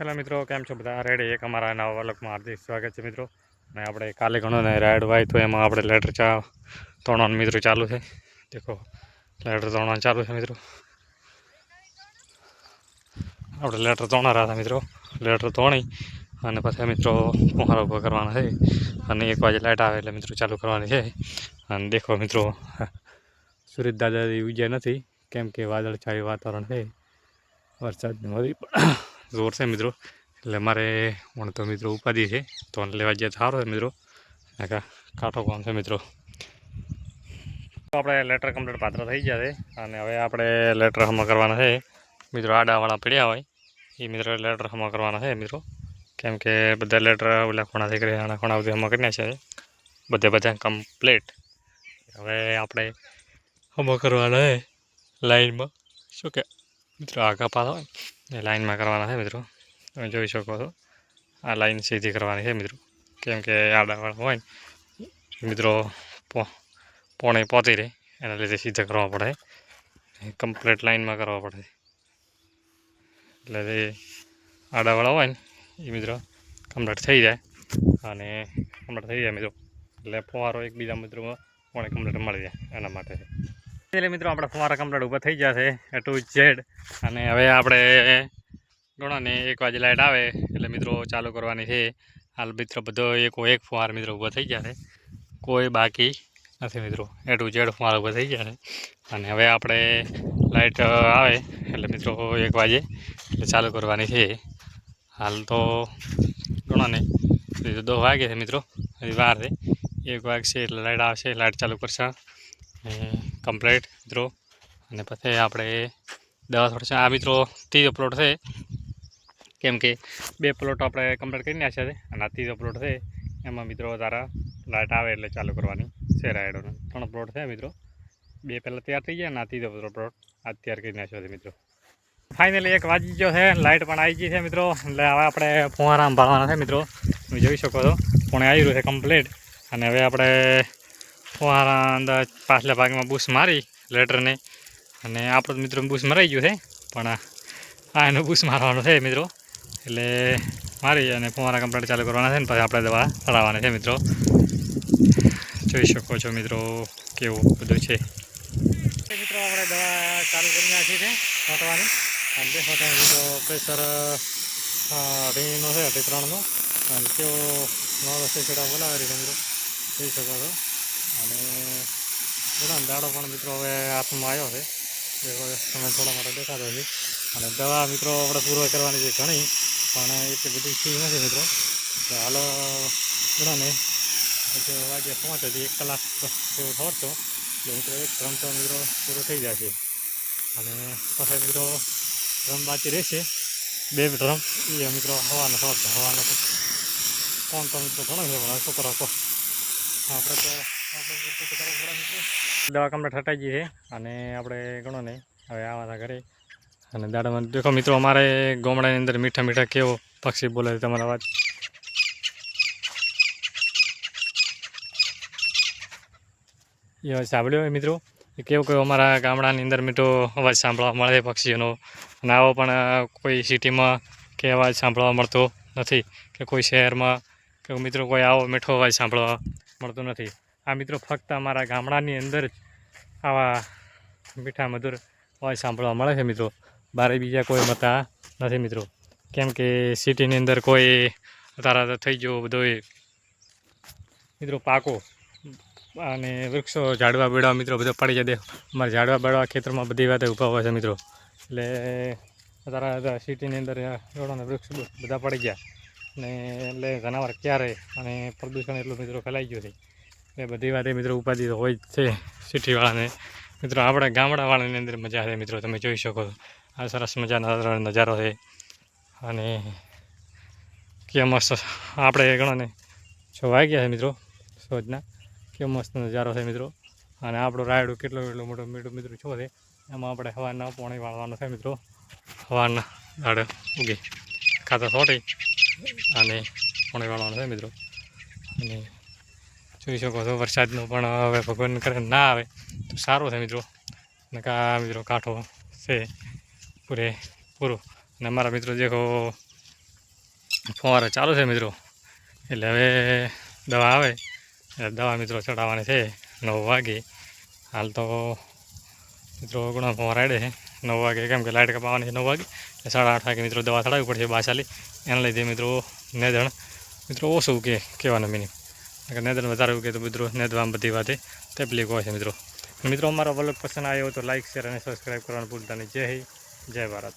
Hello મિત્રો, કેમ છો બધા? રેડી એક અમારા નવા વલકમાં હાર્દિક સ્વાગત છે મિત્રો. અને આપણે કાલે ઘણો ને રાઈડ હોય તો એમાં આપણે લેટર ચા તોડવાનું મિત્રો ચાલુ છે. દેખો લેટર તોડવાનું ચાલુ છે મિત્રો. આપણે લેટર તોડના હતા મિત્રો. લેટર ત્રણી અને પછી મિત્રો કુહારો ઊભો કરવાનો છે. અને એક વાગે લાઇટ આવે એટલે મિત્રો ચાલુ કરવાની છે. અને દેખો મિત્રો, સુરત દાદાજી ઉજ્યા નથી. કેમ કે વાદળછાયું વાતાવરણ છે. વરસાદની વળી જોર છે મિત્રો. એટલે મારે પણ તો મિત્રો ઉપાધિ છે. તો લેવા જ્યાં સારો છે મિત્રો. નાકા કાંઠો કામ છે મિત્રો. આપણે લેટર કમ્પ્લીટ પાત્ર થઈ ગયા છે. અને હવે આપણે લેટર હમા કરવાના છે. મિત્રો આડાવાળા પડ્યા હોય. એ મિત્રો લેટર હમા કરવાના છે મિત્રો. કેમ કે બધા લેટર ઓલા ખૂણા થઈ કરી આના ખૂણા સુધી હમણાં કરી નાખ્યા છે. બધે બધા કમ્પ્લીટ હવે આપણે હમણાં કરવાના છે. લાઈનમાં શું કે? મિત્રો, આ પાછા હોય એ લાઈનમાં કરવાના છે મિત્રો. તમે જોઈ શકો છો. આ લાઈન સીધી કરવાની છે મિત્રો. કેમ કે આડાવાળા હોય ને, મિત્રો પોણે પહોંચી રહે. એના લીધે સીધા કરવા પડે. કમ્પ્લીટ લાઇનમાં કરવા પડે. એટલે જે આડાવાળા હોય ને, એ મિત્રો કમ્પ્લીટ થઈ જાય. અને કમ્પ્લીટ થઈ જાય મિત્રો. એટલે ફુવારો એકબીજા મિત્રોમાં પોણે કમ્પ્લીટ મળી જાય એના માટે. એટલે મિત્રો, આપણે ફુવારા કમ્પ્લેટ ઊભા થઈ જશે એ ટુ ઝેડ અને હવે આપણે ગણોને એક વાગે લાઇટ આવે, એટલે મિત્રો ચાલુ કરવાની છે. હાલ મિત્રો બધો એકો એક ફુવાર મિત્રો ઊભો થઈ જશે કોઈ બાકી નથી મિત્રો. એ ટુ ઝેડ ફુવારા ઊભો થઈ જશે અને હવે આપણે લાઇટ આવે, એટલે મિત્રો એક વાગે એટલે ચાલુ કરવાની છે. હાલ તો ગણોને દો વાગે છે મિત્રો, હજી વાર છે. એક વાગશે એટલે લાઇટ આવશે લાઇટ ચાલુ કરશે. કમ્પ્લીટ મિત્રો. અને પછી આપણે દવા વર્ષ આ મિત્રો ત્રીજો પ્લોટ છે. કેમ કે બે પ્લોટ આપણે કમ્પ્લીટ કરી નાખ્યા છે અને આ ત્રીજો પ્લોટ છે. એમાં મિત્રો તારા લાઇટ આવે એટલે ચાલુ કરવાની છે રાઈડોનો ત્રણ પ્લોટ છે મિત્રો. બે પહેલાં તૈયાર થઈ ગયા અને આ ત્રીજો પ્લોટ આ તૈયાર કરી નાખ્યો છે મિત્રો. ફાઇનલી એક વાગી ગયો છે. લાઇટ પણ આવી ગઈ છે મિત્રો. એટલે હવે આપણે ફુવારા ભાળવાના છે મિત્રો. તમે જોઈ શકો છો. પુણે આવી રહ્યું છે કમ્પ્લીટ અને હવે આપણે ફુવારા અંદર પાછલા ભાગમાં બૂસ મારી લેટરને. અને આપણો મિત્રો બૂસ મરાઈ ગયું છે, પણ આ એનું બૂસ મારવાનું છે મિત્રો. એટલે મારી અને ફુવારા કમ્પ્લેટ ચાલુ કરવાના છે ને પછી આપણે દવા ચડાવવાની છે મિત્રો. જોઈ શકો છો મિત્રો કેવું બધું છે. મિત્રો આપણે દવા ચાલુ કરી નાખી છે છાંટવાની અને દેખો તમે મિત્રો, પ્રેશર અઢીનો છે અઢી ત્રણનો અને કેવો નવો છેડા બોલાવે છે મિત્રો. જોઈ શકો છો. અને થોડા દાડો પણ મિત્રો હવે હાથમાં આવ્યો છે. તમે થોડા માટે દેખાતો છે. અને દવા મિત્રો આપણે પૂરો કરવાની છે ઘણી, પણ એટલી બધી ફી નથી મિત્રો. તો હાલો ઘણા ને હજુ વાગે પહોંચે એક કલાક જેવું થોડશો એટલે મિત્રો એક ડ્રમ તો મિત્રો પૂરો થઈ જશે. અને પછી મિત્રો ડ્રમ બાકી રહેશે. બે ડ્રમ એ મિત્રો હવાનો થોડશો હવાનો કોણ તો મિત્રો ઘણો છે, પણ છોકરા આપણે તો દવા કમરા ઠટાઈ ગઈ છે અને આપણે ગણો ને હવે આવવાના ઘરે. અને દાડામાં દેખો મિત્રો, અમારે ગોમડાની અંદર મીઠા મીઠા કેવો પક્ષી બોલે છે તમારા અવાજ એ સાંભળ્યો હોય મિત્રો? કેવું કેવું અમારા ગામડાની અંદર મીઠો અવાજ સાંભળવા મળે છે પક્ષીઓનો. અને આવો પણ કોઈ સિટીમાં કે અવાજ સાંભળવા મળતો નથી. કે કોઈ શહેરમાં, કે મિત્રો કોઈ આવો મીઠો અવાજ સાંભળવા મળતો નથી. આ મિત્રો ફક્ત અમારા ગામડાની અંદર જ આવા મીઠા મધુર હોય સાંભળવા મળે છે મિત્રો. બારે બીજા કોઈ મતા નથી મિત્રો. કેમ કે સિટીની અંદર કોઈ તારા થઈ ગયો બધો મિત્રો પાકો અને વૃક્ષો ઝાડવા બેડવા મિત્રો બધો પડી જાય અમારે ઝાડવા બેડવા ખેતરમાં બધી વાતે ઊભા હોય છે મિત્રો. એટલે તારા સિટીની અંદર એવડાને વૃક્ષ બધા પડી ગયા. ને એટલે જનાવર ક્યારે અને પ્રદૂષણ એટલું મિત્રો ફેલાઈ ગયું છે. એ બધી વાતે મિત્રો ઉપાધિ તો હોય જ છે સિટીવાળાને. મિત્રો આપણે ગામડાવાળાની અંદર મજા છે મિત્રો, તમે જોઈ શકો આ સરસ મજાનો નજારો છે. અને કે મસ્ત આપણે ગણો ને છ વાગ્યા છે મિત્રો, સોજના. કે મસ્ત નજારો છે મિત્રો. અને આપણો રાયડો કેટલો કેટલો મોટો મીઠો મિત્રો છો છે એમાં આપણે હવાના પોણી વાળવાનો છે મિત્રો. હવાના દાડે ઉગી. ખાતર સોટી અને પોણી વાળવાનો છે મિત્રો. અને જોઈ શકો છો વરસાદનું પણ હવે ભગવાન કરે ના આવે, તો સારું છે મિત્રો. ને કા મિત્રો કાંઠો છે પૂરે પૂરો. અને અમારા મિત્રો દેખો, ફુવારા ચાલુ છે મિત્રો. એટલે હવે દવા આવે દવા મિત્રો ચડાવવાની છે નવ વાગે. હાલ તો મિત્રો ઘણા ફુવારા આડે છે. નવ વાગે કેમ કે લાઇટ કપાવવાની છે નવ વાગે. એટલે સાડા આઠ વાગે મિત્રો દવા ચડાવવી પડશે બાસાલી. એના લીધે મિત્રો નેદણ મિત્રો ઓછું કે કહેવાનું મિનિંગ નેદણ વધારે કે તો મિત્રો નેદવામાં બધી વાતે તકલીફ હોય છે, મિત્રો. મિત્રો, અમારો વલગ પસંદ આવ્યો તો લાઇક શેર અને સબસ્ક્રાઈબ કરવાનું ભૂલતા નહીં. જય હિન્દ, જય ભારત.